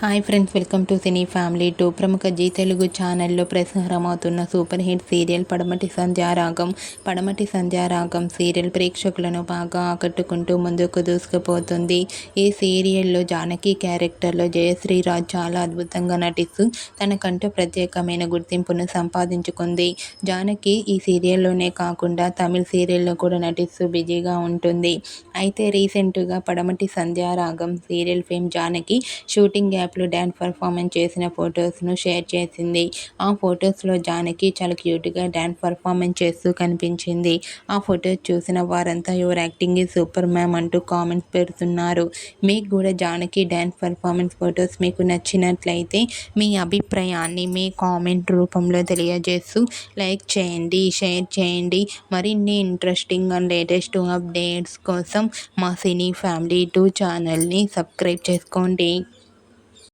Hi friends welcome to cine family two. ప్రముఖ G Telugu ఛానల్లో ప్రసారమవుతున్న సూపర్ హిట్ సీరియల్ పడమటి సంధ్యారాగం పడమటి సంధ్యారాగం సీరియల్ ప్రేక్షకులను బాగా ఆకట్టుకుంటూ ముందుకు దూసుకుపోతుంది. ఈ సీరియల్లో జానకి క్యారెక్టర్లో జయశ్రీరాజ్ చాలా అద్భుతంగా నటిస్తూ తనకంటూ ప్రత్యేకమైన గుర్తింపును సంపాదించుకుంది. జానకి ఈ సీరియల్లోనే కాకుండా తమిళ సీరియల్లో కూడా నటిస్తూ బిజీగా ఉంటుంది. అయితే రీసెంట్గా Padamati Sandhyaragam serial fame Janaki shooting వాట్సాప్లో డ్యాన్స్ పర్ఫార్మెన్స్ చేసిన ఫొటోస్ను షేర్ చేసింది. ఆ ఫొటోస్లో జానకి చాలా క్యూట్గా డ్యాన్స్ పర్ఫార్మెన్స్ చేస్తూ కనిపించింది. ఆ ఫొటోస్ చూసిన వారంతా your acting is super ma'am అంటూ కామెంట్స్ పెడుతున్నారు. మీకు కూడా జానకి డ్యాన్స్ పర్ఫార్మెన్స్ ఫొటోస్ మీకు నచ్చినట్లయితే మీ అభిప్రాయాన్ని మీ కామెంట్ రూపంలో తెలియజేస్తూ లైక్ చేయండి షేర్ చేయండి. మరిన్ని ఇంట్రెస్టింగ్ అండ్ లేటెస్ట్ అప్డేట్స్ కోసం మా సినీ ఫ్యామిలీ టూ ఛానల్ని సబ్స్క్రైబ్ చేసుకోండి.